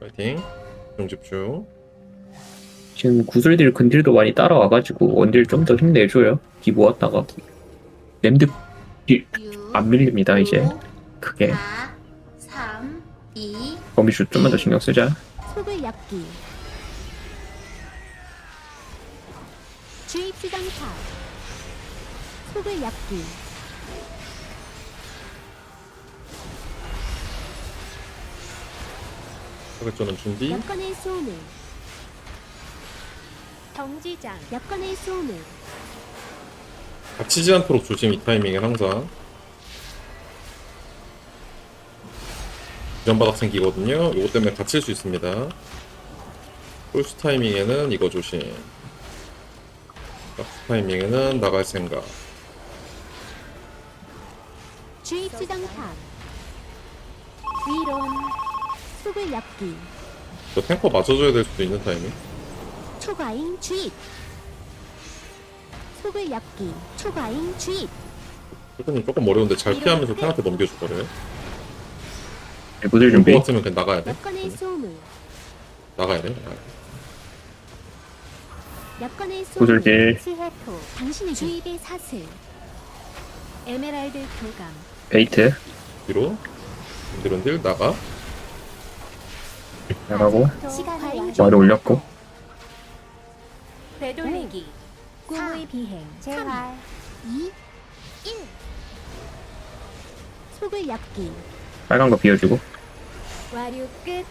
파이팅. 좀 집중. 지금 구슬딜 근딜도 많이 따라와가지고 원딜 좀 더 힘내줘요. 기 모았다가 램드 안 밀립니다 이제 크게 4, 3, 2, 거미줄 좀만 더 신경 쓰자. 속을 주입 수정탑 속을 엮기 타겟전은 준비. 여건의 소물 정지장 여건의 소물 닥치지 않도록 조심 이 타이밍에 항상. 전바닥 생기거든요. 이것 때문에 갇힐 수 있습니다. 홀수 타이밍에는 이거 조심. 박스 타이밍에는 나갈 생각. 주입 수정탑 위론 속을 엮기 저 탱커 맞춰줘야 될 수도 있는 타이밍. 초과인 주입 속을 엮기 초과인 주입 조금 조금 어려운데 잘 피하면서 탱한테 넘겨줄 거래요. 구슬 준비. 것 같으면 그냥 나가야 돼. 여건의 나가야 돼. 나가야 돼. 여건의 소물 구슬딜 스해토 당신의 주입의 사슬 에메랄드 교감 베이트 뒤로. 흔들흔들 나가. 시간을 와드 올렸고. 되돌리기. 꿈의 비행 재활 2 1 속을 엮기. 빨간 거 비워주고. 와류 끝.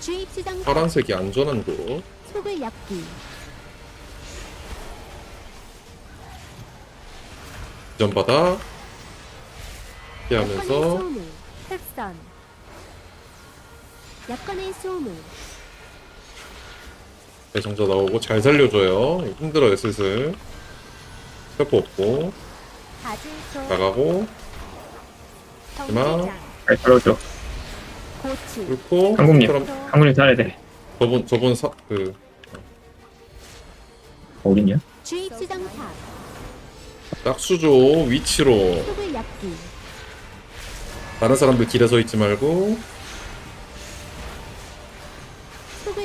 주입 수정 파란색이 안전한 곳. 속을 엮기. 전바닥. 여건의 피하면서. 소물 흑선 여건의 소물 대성자 나오고 잘 살려줘요. 힘들어요 슬슬. 세포 없고 나가고 정지장 잘 끌어줘. 고추 뚫고 한국님. 사람 한군이 살아야 돼. 저분 저분 사, 그 어딨냐? 주입 수정탑 딱수조 위치로 속을 다른 사람들 길에 서 있지 말고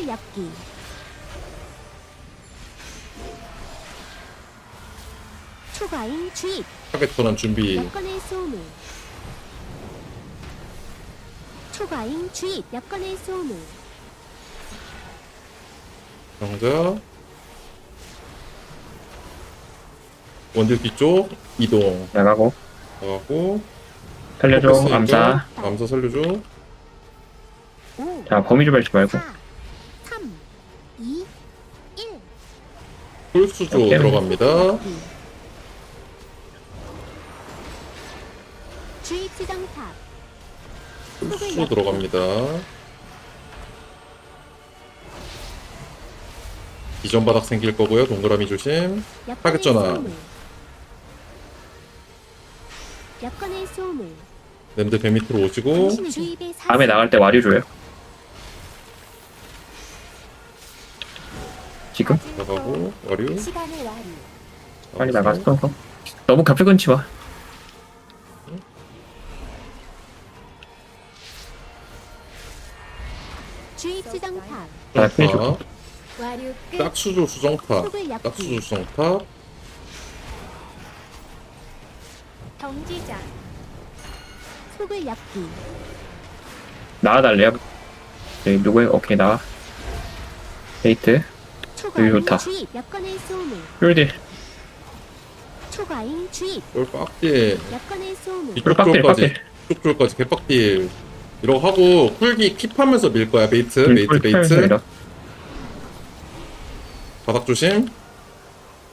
엮기. 초과인 주입. 타겟 전환 준비. 여건의 소물 초과인 주입 여건의 소물 정자 원딜 뒤쪽 이동. 나가고. 나가고. 살려줘. 포커스 암사. 이동. 암사 살려줘. 5자 거미줄 밟지 말고. 4 홀수조 오케이. 들어갑니다 홀수조 들어갑니다 이전 바닥 생길 거고요 동그라미 조심 여건의 하겠잖아. 배 밑으로 오시고 당신의 주입의 사슬 다음에 나갈 때 와류 줘요. 지금? 나가고 와류 빨리 나가서 너무 갑자기 끊지 마. 주입 수정탑. 와류 끝. 딱수조 속을 엮기 딱수조 수정탑. 정지장. 속을 엮기. 나와달래요. 네, 누구예요? 오케이 나와. 베이트. 초과인 좋다. 주입 올 빡딜 이쪽 빡딜 빡딜. 이쪽 쪽까지 개빡딜 이러고 하고 쿨기 킵하면서 밀 거야 베이트 베이트 베이트. 바닥 조심.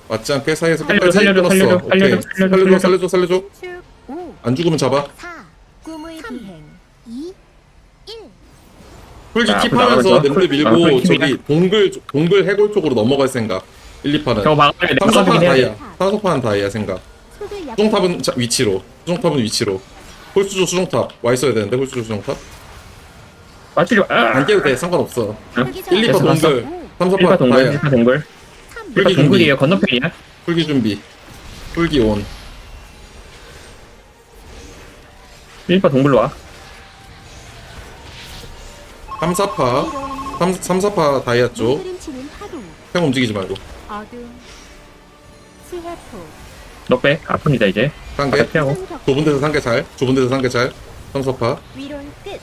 맞지 않게 사이에서 살려줘, 끝까지 살려줘, 끊었어. 살려줘, 오케이. 살려줘, 살려줘 살려줘, 살려줘 살려줘. 축5안 죽으면 잡아. 4 꿈의 비행 2 1 자, 앞으로 킵하면서 쿨- 밀고 아, 쿨 저기. 동글 동글 해골 쪽으로 넘어갈 생각 1, 2판은 저거 막아야 돼. 삼성판 막아주긴 해야 돼. 다이아 삼성판 다이아 생각 수정탑은 자, 위치로 수정탑은 위치로 홀수조 수정탑 와 있어야 되는데 홀수조 수정탑 맞추지 마. 아! 안 깨도 돼 상관없어 1, 2파 됐어. 동글 3, 4파 1파 동굴, 다이아 1파 동굴. ful기 1파 준비. 동굴이에요. 건너편이야. ful기 준비 ful기 온 1파 동굴로 와. 3, 4파. 3, 3 4파 다이아 쪽. 형 움직이지 말고. 넉백 아픕니다 이제. 상계. 바닥 피하고. 좁은 데서 상계 잘. 좁은 데서 상계 잘. 3, 4파. 위론 끝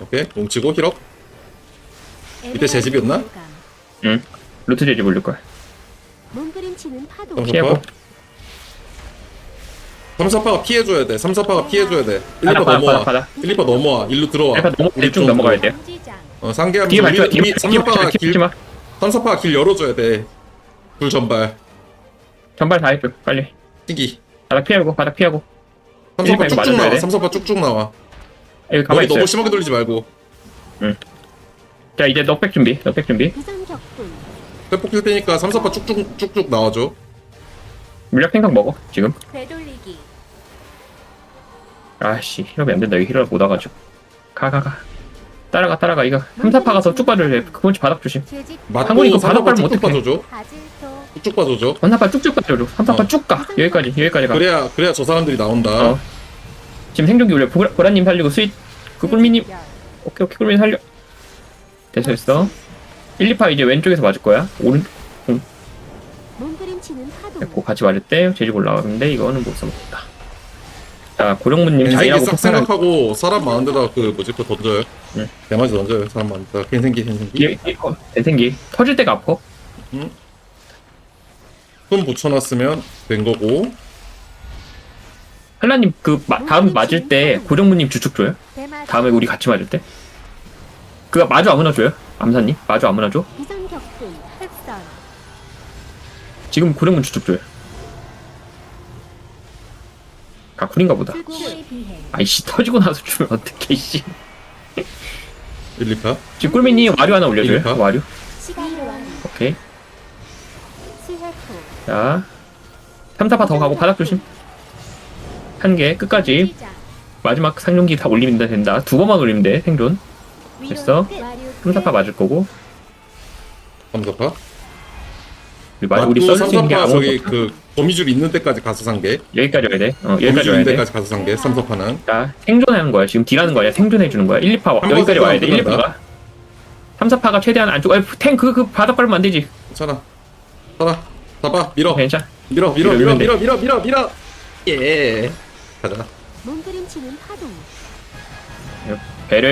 오케이. 뭉치고 힐업. 밑에 제 집이었나? 응. 루트 제지 올릴 거야. 몸부림치는 파도 3, 피하고. 4파 3, 4파가 피해줘야 돼. 3, 4파가 피해줘야 돼. 1, 2파 바닥 바닥 넘어와. 바닥 바닥 1, 2파 넘어와. 일로 들어와. 넘어 우리 쪽 넘어가야 공지장 어, 상계하면서 뒤에 우리, 맞춰 뒤에 우리 맞춰 3, 뒤에 맞춰 4파가 뒤에 길 맞지 마. 3, 4파가 길 열어줘야 돼 불 전발. 전발 다 해줘 빨리. 튀기. 바닥 피하고 바닥 피하고. 3, 4파 일반 쭉쭉 맞아줘야 나와 돼. 3, 4파 쭉쭉 나와. 여기 가만히 너무 심하게 돌리지 말고. 자 이제 넉백 준비 넉백 준비. 비상격돌 회복 킬 테니까 3, 4파 쭉쭉 쭉쭉 나와줘. 물약 생각 먹어 지금. 되돌리기 아씨 힐업이 안 된다. 이거 힐업 못 와가지고. 가가 가. 따라가 따라가. 이거 3, 4파 가서 쭉 봐줄래 그건 바닥 조심. 한국이 이거 3, 바닥 4파 밟으면 어떡해. 바질토 쭉쭉 봐줘줘? 3, 4파 쭉쭉 3, 4파 어. 쭉가. 여기까지 여기까지 가. 그래야 그래야 저 사람들이 나온다. 어. 지금 생존기 올려. 보라, 보라님 살리고 스윗 그 꿀미님. 오케이 오케이. 꿀미 살려. 됐어 됐어. 1, 2파 이제 왼쪽에서 맞을 거야. 오른 파도 됐고 같이 맞을 때 제집 올라가는데 이거는 못 써먹겠다 자 고령문님 겐생기 자이라고 싹 폭탄을 생각하고 사람 많은 데다 그 뭐지? 그거 던져요? 응. 대마지 던져요 사람 많은 데다 겐생기 겐생기. 이- 이- 어, 대생기. 터질 때가 아파? 손 붙여놨으면 된 거고. 한라님 그 마- 다음 맞을 때 고령문님 주축 줘요? 다음에 우리 같이 맞을 때? 그거 마주 아무나 줘요? 암사님? 마주 아무나 줘? 비상격돌 흑선 지금 고령문 주축 줘요 가쿨인가 보다. 불고의 비행 아이씨 터지고 나서 주면 어떡해 씨. 1, 2파? 지금 꿀미님 와류 하나 올려줘요? 와류? 오케이. 자 3, 4파 더 가고 바닥 조심. 한 개 끝까지. 마지막 상용기 다 올리면 된다. 두 번만 올리면 돼 생존. 됐어. 끝. 와류 3, 4파 맞을 거고. 3, 4파? 우리, 마- 우리 맞고 써줄 3, 수 있는 게 4파 아무것도 저기 없어 그 거미줄 있는 데까지 가서 상계 여기까지 와야 돼 어, 여기까지 거미줄 와야 있는 돼 데까지 가서 3, 4파는 자, 생존하는 거야. 지금 딜하는 거야. 생존해 주는 거야. 1, 2파 번 여기까지 와야 돼. 1, 끝난다. 2파가. 3, 4파가 최대한 안쪽. 아니, 탱, 그, 그 바닥 밟으면 안 되지. 괜찮아 살아 잡아 밀어 괜찮아. 밀어 밀어 밀어, 밀어 밀면 밀어 밀어 밀어 밀어 예 가자 몸부림치는 파도 배를